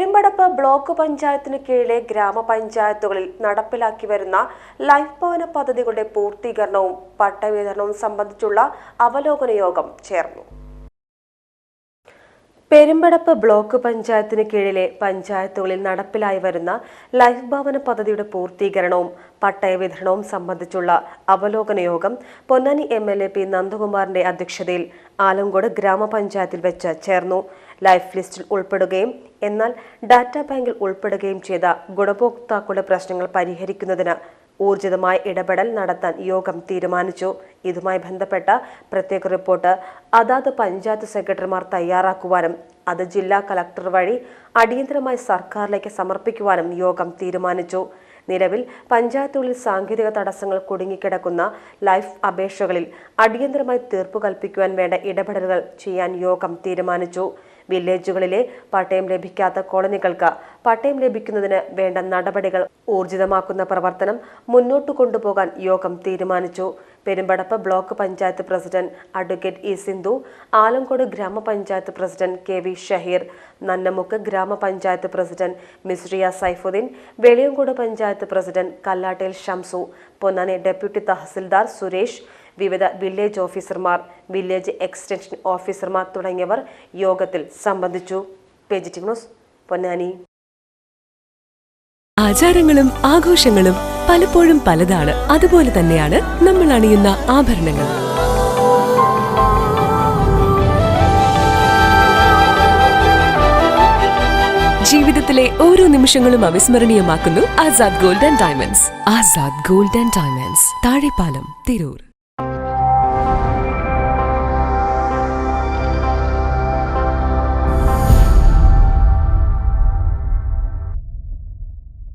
Perumpadappu block പഞ്ചായത്തിന് കീഴിലെ ഗ്രാമപഞ്ചായത്തുകളിൽ നടപ്പിലാക്കി വരുന്ന ലൈഫ് ഭവന പദ്ധതികളുടെ പൂർത്തീകരണവും പട്ടവിതരണവും സംബന്ധിച്ചുള്ള അവലോകന യോഗം ചേർന്നു. പെരുമ്പടപ്പ് ബ്ലോക്ക് പഞ്ചായത്തിന് കീഴിലെ പഞ്ചായത്തുകളിൽ നടപ്പിലായി വരുന്ന ലൈഫ് ഭവന പദ്ധതിയുടെ പൂർത്തീകരണവും പട്ടയ വിതരണവും സംബന്ധിച്ചുള്ള അവലോകന യോഗം Ponnani M L A P നന്ദകുമാറിന്റെ അധ്യക്ഷതയിൽ ആലങ്കോട് ഗ്രാമപഞ്ചായത്തിൽ വെച്ച് ചേർന്നു. ലൈഫ് ലിസ്റ്റിൽ ഉൾപ്പെടുകയും എന്നാൽ ഡാറ്റാ ബാങ്കിൽ ഉൾപ്പെടുകയും ചെയ്ത ഗുണഭോക്താക്കളുടെ പ്രശ്നങ്ങൾ പരിഹരിക്കുന്നതിന് ഊർജിതമായ ഇടപെടൽ നടത്താൻ യോഗം തീരുമാനിച്ചു. ഇതുമായി ബന്ധപ്പെട്ട പ്രത്യേക റിപ്പോർട്ട് അതാത് പഞ്ചായത്ത് സെക്രട്ടറിമാർ തയ്യാറാക്കുവാനും അത് ജില്ലാ കളക്ടർ വഴി അടിയന്തരമായി സർക്കാരിലേക്ക് സമർപ്പിക്കുവാനും യോഗം തീരുമാനിച്ചു. നിലവിൽ പഞ്ചായത്തുകളിൽ സാങ്കേതിക തടസ്സങ്ങൾ കുടുങ്ങിക്കിടക്കുന്ന ലൈഫ് അപേക്ഷകളിൽ അടിയന്തരമായി തീർപ്പ് കൽപ്പിക്കുവാൻ വേണ്ട ഇടപെടലുകൾ ചെയ്യാൻ യോഗം തീരുമാനിച്ചു. വില്ലേജുകളിലെ പട്ടയം ലഭിക്കാത്ത കോളനികൾക്ക് പട്ടയം ലഭിക്കുന്നതിന് വേണ്ട നടപടികൾ ഊർജിതമാക്കുന്ന പ്രവർത്തനം മുന്നോട്ട് കൊണ്ടുപോകാൻ യോഗം തീരുമാനിച്ചു. Perumpadappu block panchayat president advocate E Sindhu Alangode grama panchayat president K V Shaheer Nannamukku grama panchayat president Misriya Saifuddin Veliyancode panchayat president Kallattel Shamsu Ponnani deputy tahsildar Suresh വിവിധ വില്ലേജ് ഓഫീസർമാർ വില്ലേജ് എക്സ്റ്റൻഷൻ ഓഫീസർമാർ തുടങ്ങിയവർ യോഗത്തിൽ സംബന്ധിച്ചു. പേജിറ്റി news Ponnani. ആചാരങ്ങളും ആഘോഷങ്ങളും പലപ്പോഴും പലതാണ്. അതുപോലെ തന്നെയാണ് നമ്മൾ അണിയുന്ന ആഭരണങ്ങൾ ജീവിതത്തിലെ ഓരോ നിമിഷങ്ങളും അവിസ്മരണീയമാക്കുന്നു Azad gold and diamonds. Azad gold and diamonds Thazhepalam Tirur.